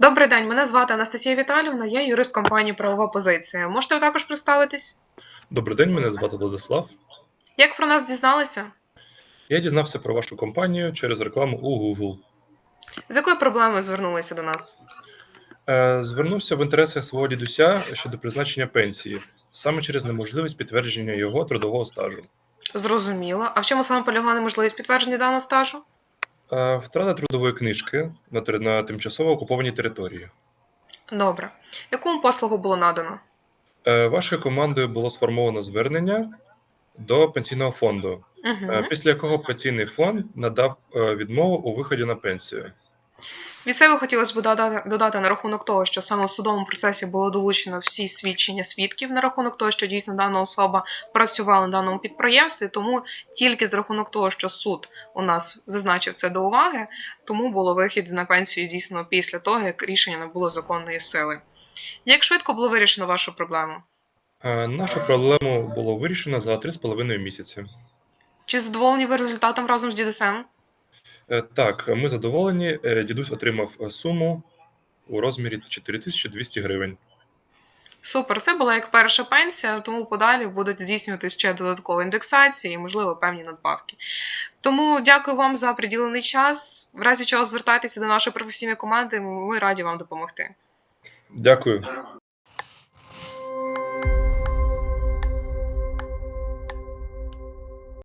Добрий день, мене звати Анастасія Віталівна, я юрист компанії Правова позиція. Можете також представитись? Добрий день, мене звати Владислав. Як про нас дізналися? Я дізнався про вашу компанію через рекламу у Google. З якою проблемою звернулися до нас? Е, Звернувся в інтересах свого дідуся щодо призначення пенсії, саме через неможливість підтвердження його трудового стажу. Зрозуміло. А в чому саме полягла неможливість підтвердження даного стажу? Е, Втрата трудової книжки на, тер- на тимчасово окупованій території. Добре. Яку вам послугу було надано? Е, Вашою командою було сформовано звернення до пенсійного фонду, Угу. е, після якого пенсійний фонд надав е, відмову у виході на пенсію. Від себе хотілося б додати, на рахунок того, що саме в судовому процесі було долучено всі свідчення свідків на рахунок того, що дійсно дана особа працювала на даному підприємстві, тому тільки з рахунок того, що суд у нас зазначив це до уваги, тому було вихід на пенсію здійснено після того, як рішення набуло законної сили. Як швидко було вирішено вашу проблему? Е, Нашу проблему було вирішено за 3,5 місяці. Чи задоволені ви результатом разом з дідусем? Е, Так, ми задоволені. Е, Дідусь отримав е, суму у розмірі 4200 гривень. Супер, це була як перша пенсія, тому подалі будуть здійснювати ще додаткові індексації і, можливо, певні надбавки. Тому дякую вам за приділений час. В разі чого звертайтеся до нашої професійної команди, ми раді вам допомогти. Дякую.